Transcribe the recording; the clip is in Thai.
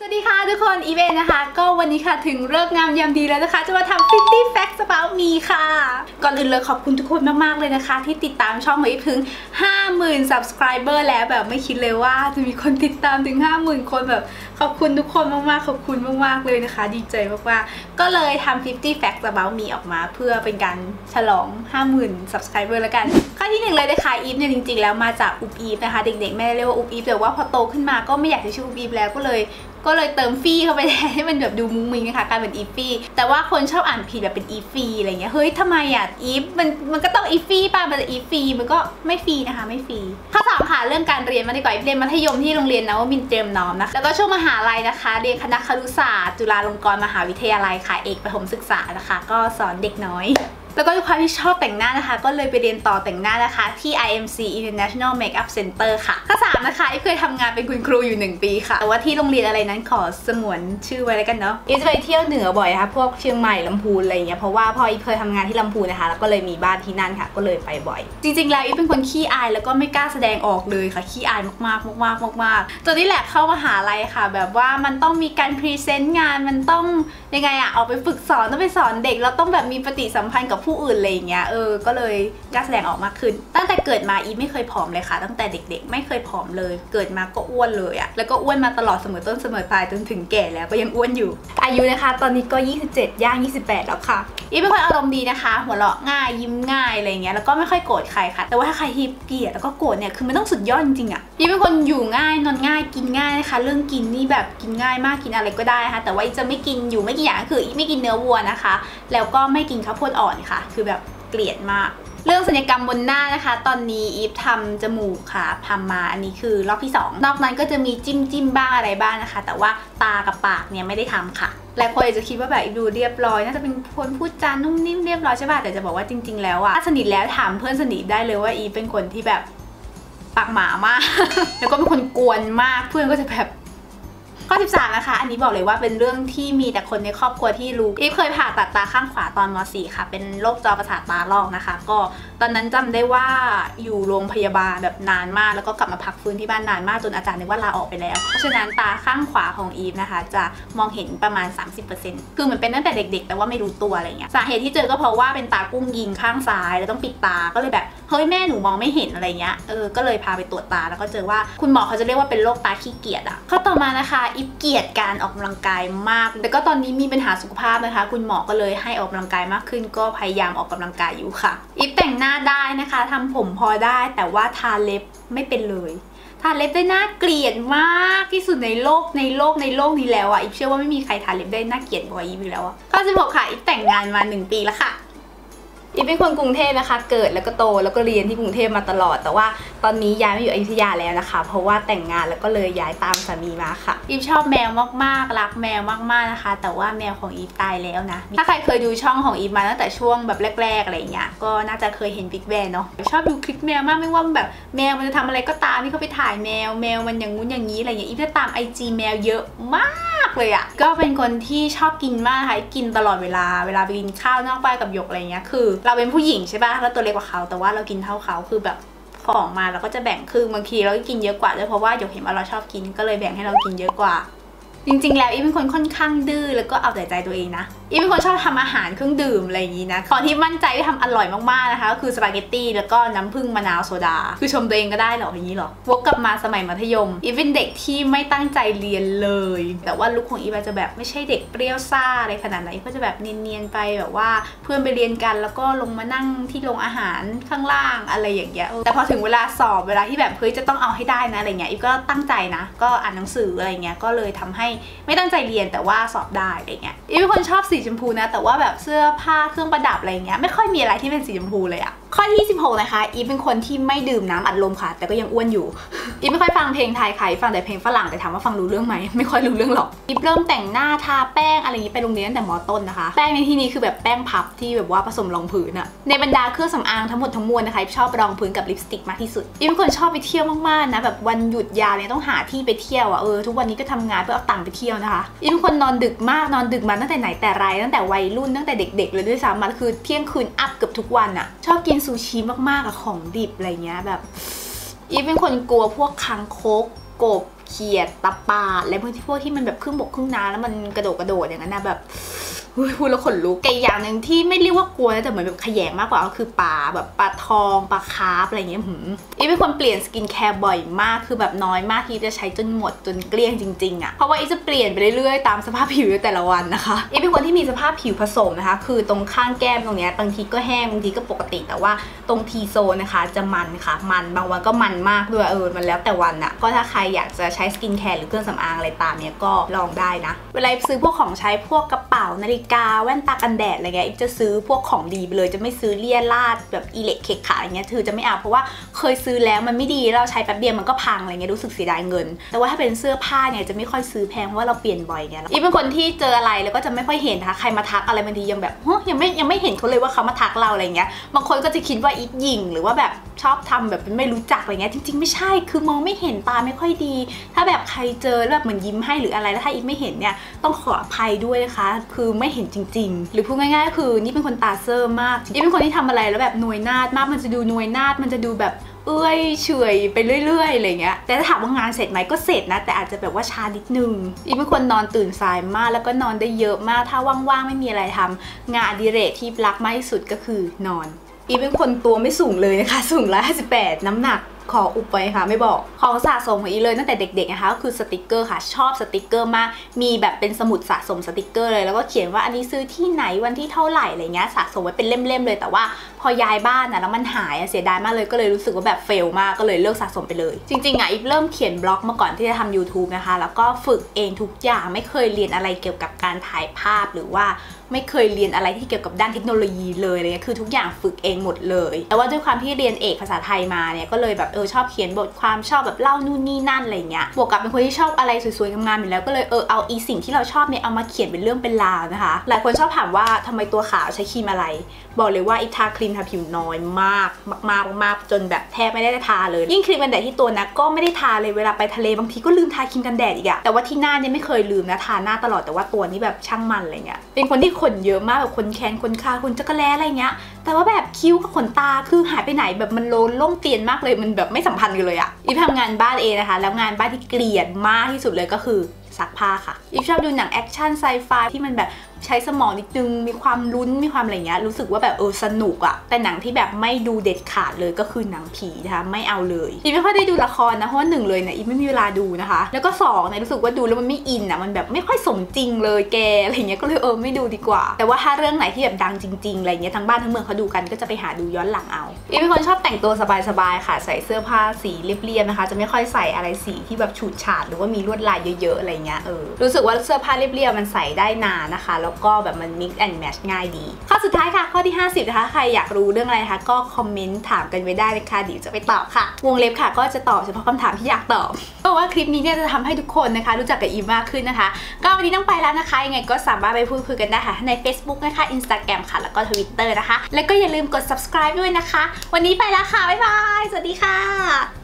สวัสดีค่ะทุกคนอีเวนนะคะ ก็วันนี้ค่ะถึงเลิกงามยามดีแล้วนะคะ จะมาทำ 50 facts about me ค่ะ ก่อนอื่นเลยขอบคุณทุกคนมาก ๆ เลยนะคะ ที่ติดตามช่องของอีฟถึง 50,000 subscriber แล้วแบบไม่คิดเลยว่าจะมีคนติดตามถึง 50,000 คนแบบ ขอบคุณทุกคนมาก ๆ ขอบคุณมาก ๆ เลยนะคะ ดีใจมาก ๆ ก็เลยทำ 50 facts about me ออกมา เพื่อเป็นการฉลอง 50,000 subscriber แล้วกันข้อที่หนึ่งเลยนะคะอีฟเนี่ยจริง ๆ แล้วมาจากอุบอีฟนะคะ เด็ก ๆ ไม่ได้เรียกว่าอุบอีฟแต่ว่าพอโตขึ้นมาก็ไม่อยากจะชื่ออุบอีฟแล้วก็เลย ก็เลยเติมฟี่เข้าไปแทนให้มันแบบดูมุ้งมิ้งนะคะกลายเป็นอีฟี่แต่ว่าคนชอบอ่านผิดแบบเป็นอีฟีอะไรเงี้ยเฮ้ยทำไมอะอีฟมันมันก็ต้องอีฟี่ป่ะมันจะอีฟีมันก็ไม่ฟีนะคะไม่ฟีข้อสองค่ะเรื่องการเรียนมาดีกว่าเรียนมัธยมที่โรงเรียนนวมินเตรียมน้อมนะคะแล้วก็ช่วงมหาลัยนะคะเรียนคณะครุศาสตร์จุฬาลงกรณ์มหาวิทยาลัยค่ะ เอกประถมศึกษานะคะ ก็สอนเด็กน้อย แล้วก็ด้วยความที่ชอบแต่งหน้านะคะ ก็เลยไปเรียนต่อแต่งหน้านะคะ ที่ IMC International Makeup Center ค่ะข้อสามนะคะอีฟเคยทำงานเป็นคุณครูอยู่ 1 ปีค่ะ แต่ว่าที่โรงเรียนอะไรนั้นขอสงวนชื่อไว้แล้วกันเนาะอีฟจะไปเที่ยวเหนือบ่อยนะคะพวกเชียงใหม่ลำพูนอะไรเงี้ยเพราะว่าพออีฟเคยทำงานที่ลำพูนนะคะ แล้วก็เลยมีบ้านที่นั่นค่ะ ก็เลยไปบ่อย จริงๆแล้วอีฟเป็นคนขี้อายแล้วก็ไม่กล้าแสดงออกเลยค่ะขี้อายมากๆมากๆมากๆจนที่แหละเข้ามหาลัยค่ะ แบบว่ามันต้องมีการพรีเซนต์งานมันต้องยังไงอะออกไปฝึกสอนต้องไปสอนเด็กแล้วต้องแบบมีปฏิสัมพันธ์กับผู้อื่นอะไรอย่างเงี้ยเออก็เลยกล้าแสดงออกมากขึ้น ตั้งแต่เกิดมาอีไม่เคยผอมเลยค่ะ ตั้งแต่เด็กๆ ไม่เคยผอมเลย เกิดมาก็อ้วนเลยอะแล้วก็อ้วนมาตลอดเสมอต้นเสมอปลายจนถึงแก่แล้วก็ยังอ้วนอยู่ อายุนะคะ ตอนนี้ก็ 27 ย่าง 28 แล้วค่ะ อีเป็นคนอารมณ์ดีนะคะ หัวเราะง่ายยิ้มง่ายอะไรเงี้ยแล้วก็ไม่ค่อยโกรธใครค่ะ แต่ว่าถ้าใครที่เกลียดแล้วก็โกรธเนี่ยคือมันต้องสุดยอดจริงๆอะอีเป็นคนอยู่ง่ายนอนง่ายกินง่ายนะคะ เรื่องกินนี่แบบกินง่ายมากกินอะไรก็ได้นะคะแต่ว่าอีจะไม่กินอยู่ไม่กี่อย่างก็คืออีไม่กินเนื้อวัวนะคะ แล้วก็ไม่กินข้าวโพดอ่อนค่ะคือแบบเกลียดมาก เรื่องศัลยกรรมบนหน้านะคะ ตอนนี้อีฟทำจมูกค่ะทำมาอันนี้คือรอบที่ 2 นอกนั้นก็จะมีจิ้มจิ้มบ้างอะไรบ้างนะคะ แต่ว่าตากับปากเนี่ยไม่ได้ทำค่ะหลายคนอาจจะคิดว่าแบบอีฟดูเรียบร้อยน่าจะเป็นคนพูดจานุ่มนิ่มเรียบร้อยใช่ป่ะแต่จะบอกว่าจริง ๆ แล้วอะถ้าสนิทแล้วถามเพื่อนสนิทได้เลยว่าอีฟเป็นคนที่แบบปากหมามาก แล้วก็เป็นคนกวนมาก เพื่อนก็จะแบบ ข้อ 13 นะคะ อันนี้บอกเลยว่าเป็นเรื่องที่มีแต่คนในครอบครัวที่รู้อีฟเคยผ่าตัดตาข้างขวาตอนม .4 ค่ะ เป็นโรคจอประสาทตาลอกนะคะ ก็ตอนนั้นจำได้ว่าอยู่โรงพยาบาลแบบนานมาก แล้วก็กลับมาพักฟื้นที่บ้านนานมากจนอาจารย์นึกว่าลาออกไปแล้ว เพราะฉะนั้นตาข้างขวาของอีฟนะคะ จะมองเห็นประมาณ 30%คือเหมือนเป็นตั้งแต่เด็ก ๆ แต่ว่าไม่รู้ตัวอะไรเงี้ย สาเหตุที่เจอก็เพราะว่าเป็นตากุ้งยิงข้างซ้าย แล้วต้องปิดตา ก็เลยแบบ เฮ้ยแม่หนูมองไม่เห็นอะไรเงี้ยเออก็เลยพาไปตรวจตาแล้วก็เจอว่าคุณหมอเขาจะเรียกว่าเป็นโรคตาขี้เกียจอะข้อต่อมานะคะอีฟเกียจการออกกำลังกายมาก แต่ก็ตอนนี้มีปัญหาสุขภาพนะคะ คุณหมอก็เลยให้ออกกำลังกายมากขึ้น ก็พยายามออกกำลังกายอยู่ค่ะอีฟแต่งหน้าได้นะคะทำผมพอได้ แต่ว่าทาเล็บไม่เป็นเลยทาเล็บได้น่าเกลียดมากที่สุดในโลกในโลกในโลกนี้แล้วอะอีฟเชื่อว่าไม่มีใครทาเล็บได้น่าเกลียดกว่าอีฟอยู่แล้วอะข้อ16ค่ะอีฟแต่งงานมา 1 ปีแล้วค่ะ อีฟเป็นคนกรุงเทพนะคะ เกิดแล้วก็โตแล้วก็เรียนที่กรุงเทพมาตลอด แต่ว่าตอนนี้ย้ายมาอยู่อยุธยาแล้วนะคะ เพราะว่าแต่งงานแล้วก็เลยย้ายตามสามีมาค่ะอีฟชอบแมวมากๆรักแมวมากๆนะคะ แต่ว่าแมวของอีฟตายแล้วนะ ถ้าใครเคยดูช่องของอีฟมาตั้งแต่ช่วงแบบแรก ๆอะไรเงี้ยก็น่าจะเคยเห็นบิ๊กแบนเนาะชอบดูคลิปแมวมากไม่ว่าแบบแมวมันจะทำอะไรก็ตามที่เขาไปถ่ายแมวแมวมันอย่างงู้นอย่างนี้อะไรเงี้ยอีฟจะตามไอจีแมวเยอะมากเลยอะ่ะก็เป็นคนที่ชอบกินมากนะคะกินตลอดเวลาเวลาไปกินข้าวนอกบ้านกับหยกอะไรเงี้ยคือเราเป็นผู้หญิงใช่ปะแล้วตัวเล็กกว่าเขา แต่ว่าเรากินเท่าเขาคือแบบของมาเราก็จะแบ่งคือบางทีเราก็กินเยอะกว่าด้วยเพราะว่าหยกเห็นว่าเราชอบกินก็เลยแบ่งให้เรากินเยอะกว่า จริงๆ แล้วอีเป็นคนค่อนข้างดื้อแล้วก็เอาแต่ใจตัวเองนะอีเป็นคนชอบทำอาหารเครื่องดื่มอะไรอย่างนี้นะของที่มั่นใจที่ทำอร่อยมากๆนะคะก็คือสปาเกตตี้แล้วก็น้ำผึ้งมะนาวโซดา คือชมตัวเองก็ได้หรออย่างนี้หรอวกกลับมาสมัยมัธยมอีเป็นเด็กที่ไม่ตั้งใจเรียนเลย แต่ว่าลุคของอีจะแบบไม่ใช่เด็กเปรี้ยวซ่าอะไรขนาดนั้นอีก็จะแบบเนียนๆไปแบบว่าเพื่อนไปเรียนกันแล้วก็ลงมานั่งที่โรงอาหารข้างล่างอะไรอย่างเงี้ยแต่พอถึงเวลาสอบเวลาที่แบบเฮ้ยจะต้องเอาให้ได้นะอะไรเงี้ยอีก็ตั้งใจนะ ก็อ่านหนังสืออะไรเงี้ยก็เลยทำให้ไม่ตั้งใจเรียนแต่ว่าสอบได้อะไรเงี้ยอีเป็นคนชอบสีชมพูนะ แต่ว่าแบบเสื้อผ้าเครื่องประดับอะไรเงี้ยไม่ค่อยมีอะไรที่เป็นสีชมพูเลยอะ ข้อที่ 16 นะคะ อีฟเป็นคนที่ไม่ดื่มน้ำอัดลมค่ะ แต่ก็ยังอ้วนอยู่ อีฟไม่ค่อยฟังเพลงไทยค่ะฟังแต่เพลงฝรั่งแต่ถามว่าฟังรู้เรื่องไหมไม่ค่อยรู้เรื่องหรอก อีฟเริ่มแต่งหน้าทาแป้งอะไรอย่างนี้ไปโรงเรียนตั้งแต่มต้นนะคะ แป้งในที่นี้คือแบบแป้งพับที่แบบว่าผสมรองพื้นอะในบรรดาเครื่องสำอางทั้งหมดทั้งมวลนะคะชอบรองพื้นกับลิปสติกมากที่สุด อีฟเป็นคนชอบไปเที่ยวมากๆนะแบบวันหยุดยาวเนี่ยต้องหาที่ไปเที่ยวอะเออทุกวันนี้ก็ทำงานเพื่อเอาตังค์ไปเที่ยวนะคะ อีฟเป็นคนนอนดึกมากนอนดึกมาตั้งแต่ไหนแต่ไรตั้งแต่วัยรุ่นตั้งแต่เด็ก ๆ เลยด้วยซ้ำมันคือเที่ยงคืนอัพเกือบทุกวันอะชอบกินซูชิมากๆอะของดิบอะไรเงี้ยแบบอีฟเป็นคนกลัวพวกคังคกกบ เขียดตะปาดและพวกที่พวกที่มันแบบครึ่งบกครึ่งน้ำแล้วมันกระโดดกระโดดอย่างนั้นนะแบบพูดแล้วขนลุกแต่อย่างหนึ่งที่ไม่เรียกว่ากลัวนะแต่เหมือนแบบขยงมากกว่าก็คือปลาแบบปลาทองปลาคาร์ฟอะไรเงี้ยหืมอีเป็นคนเปลี่ยนสกินแคร์บ่อยมากคือแบบน้อยมากที่จะใช้จนหมดจนเกลี้ยงจริงๆอะเพราะว่าอีจะเปลี่ยนไปเรื่อยๆตามสภาพผิวแต่ละวันนะคะอีเป็นคนที่มีสภาพผิวผสมนะคะ คือตรงข้างแก้มตรงเนี้ยบางทีก็แห้งบางทีก็ปกติแต่ว่าตรงทีโซนนะคะ จะมันค่ะ มันบางวันก็มันมากด้วยเออมันแล้วแต่วันอะก็ถ้าใครอยากจะใช้สกินแคร์หรือเครื่องสำอางอะไรตามเนี้ยก็ลองได้นะ เวลาซื้อพวกของใช้พวกกระเป๋านาฬิกาแว่นตากันแดดอะไรเงี้ยจะซื้อพวกของดีไปเลยจะไม่ซื้อเลี่ยราดแบบอิเล็กเคขาอะไรเงี้ยคือจะไม่เอาเพราะว่าเคยซื้อแล้วมันไม่ดีเราใช้แป๊บเดียวมันก็พังอะไรเงี้ยรู้สึกเสียดายเงิน แต่ว่าถ้าเป็นเสื้อผ้าเนี่ยจะไม่ค่อยซื้อแพงเพราะว่าเราเปลี่ยนบ่อยไงอีเป็นคนที่เจออะไรแล้วก็จะไม่ค่อยเห็นนะคะใครมาทักอะไรบางทียังแบบยังไม่ยังไม่เห็นเขาเลยว่าเขามาทักเราอะไรเงี้ยบางคนก็จะคิดว่าอีฟยิงหรือว่าแบบชอบทำแบบไม่รู้จักอะไรเงี้ยจริง ๆ ไม่ใช่คือมองไม่เห็นตาไม่ค่อยดีถ้าแบบใครเจอแบบเหมือนยิ้มให้หรืออะไรแล้วถ้าอีฟไม่เห็นเนี่ยต้องขออภัยด้วยนะคะ คือไม่เห็นจริง ๆ หรือพูดง่าย ๆ คือนี่เป็นคนตาเซอร์มากอีฟเป็นคนที่ทำอะไรแล้วแบบหน่วยนาดมากมันจะดูหน่วยนาดมันจะดูแบบเอื้อยเฉยไปเรื่อยๆอะไรเงี้ย แต่ถ้าถามว่างานเสร็จไหมก็เสร็จนะ แต่อาจจะแบบว่าช้านิดนึง อีเป็นคนนอนตื่นสายมากแล้วก็นอนได้เยอะมาก ถ้าว่างๆไม่มีอะไรทำงานอดิเรกที่รักมากที่สุดก็คือนอน อีเป็นคนตัวไม่สูงเลยนะคะ สูงร้อยห้าสิบแปดน้ำหนัก ขออุบไว้ค่ะ ไม่บอกของสะสมของอีเลยตั้งแต่เด็กๆนะคะก็คือสติกเกอร์ค่ะ ชอบสติกเกอร์มาก มีแบบเป็นสมุดสะสมสติกเกอร์เลยแล้วก็เขียนว่าอันนี้ซื้อที่ไหนวันที่เท่าไหร่อะไรเงี้ยสะสมไว้เป็นเล่มๆเลยแต่ว่าพอย้ายบ้านนะแล้วมันหายเสียดายมากเลยก็เลยรู้สึกว่าแบบเฟลมากก็เลยเลิกสะสมไปเลย จริงๆอะอีเริ่มเขียนบล็อกมาก่อนที่จะทำ YouTube นะคะ แล้วก็ฝึกเองทุกอย่างไม่เคยเรียนอะไรเกี่ยวกับการถ่ายภาพหรือว่าไม่เคยเรียนอะไรที่เกี่ยวกับด้านเทคโนโลยีเลยเลยคือทุกอย่างฝึกเองหมดเลย แต่ว่าด้วยความที่เรียนเอกภาษาไทยมาเนี่ยก็เลยแบบเออชอบเขียนบทความชอบแบบเล่านู่นนี่นั่นอะไรเงี้ยบวกกับเป็นคนที่ชอบอะไรสวยๆงามๆอยู่แล้วก็เลยเออเอาอีสิ่งที่เราชอบเนี่ยเอามาเขียนเป็นเรื่องเป็นราวนะคะ หลายคนชอบถามว่าทำไมตัวขาวใช้ครีมอะไร บอกเลยว่าอีทาครีมทาผิวน้อยมากมากๆมากจนแบบแทบไม่ได้ทาเลย ยิ่งครีมกันแดดที่ตัวนะก็ไม่ได้ทาเลยเวลาไปทะเลบางทีก็ลืมทาครีมกันแดดอีกอะแต่ว่าที่หน้าเนี่ยไม่เคยลืมนะทาหน้าตลอดแต่ว่าตัวนี้แบบช่างมันอะไรเงี้ยเป็นคนที่ขนเยอะมากแบบขนแขนขนขาขนจักรแล้อะไรเงี้ย แต่ว่าแบบคิ้วกับขนตาคือหายไปไหนแบบมันโลนล่งเตียนมากเลยมันแบบไม่สัมพันธ์กันเลยอะอีฟทำงานบ้านเองนะคะ แล้วงานบ้านที่เกลียดมากที่สุดเลยก็คือซักผ้าค่ะ อีฟชอบดูหนังแอคชั่นไซไฟที่มันแบบใช้สมองนิดนึง มีความลุ้น มีความอะไรเงี้ย รู้สึกว่าแบบเออสนุกอะแต่หนังที่แบบไม่ดูเด็ดขาดเลยก็คือหนังผีนะคะ ไม่เอาเลย อีไม่ค่อยได้ดูละครนะ เพราะว่าหนึ่งเลยเนี่ยอีไม่มีเวลาดูนะคะ แล้วก็สองเนี่ยรู้สึกว่าดูแล้วมันไม่อินอะมันแบบไม่ค่อยสมจริงเลยแก อะไรเงี้ย ก็เลยเออไม่ดูดีกว่า แต่ว่าถ้าเรื่องไหนที่แบบดังจริงๆ อะไรเงี้ย ทั้งบ้านทั้งเมืองเขาดูกันก็จะไปหาดูย้อนหลังเอา อีเป็นคนชอบแต่งตัวสบายๆ ค่ะ ใส่เสื้อผ้าสีเรียบๆ นะคะ จะไม่ค่อยใส่อะไรสีที่แบบฉูดฉาดหรือว่ามีลวดลายเยอะๆ อะไรเงี้ย เออ รู้สึกว่าเสื้อผ้าเรียบๆมันใส่ได้นานนะคะ แล้วก็แบบมัน mix and match ง่ายดี ข้อสุดท้ายค่ะ ข้อที่ 50 นะคะ ใครอยากรู้เรื่องอะไรนะคะ ก็คอมเมนต์ถามกันไว้ได้เลยค่ะเดี๋ยวจะไปตอบค่ะ วงเล็บค่ะ ก็จะตอบเฉพาะคำถามที่อยากตอบเพราะว่าคลิปนี้เนี่ยจะทำให้ทุกคนนะคะ รู้จักกับอีมมากขึ้นนะคะ ก็วันนี้ต้องไปแล้วนะคะ ยังไงก็สามารถไปพูดคุยกันได้ค่ะ ใน Facebook นะคะ Instagram ค่ะ แล้วก็ Twitter นะคะ แล้วก็อย่าลืมกด subscribe ด้วยนะคะ วันนี้ไปแล้วค่ะบ๊ายบายสวัสดีค่ะ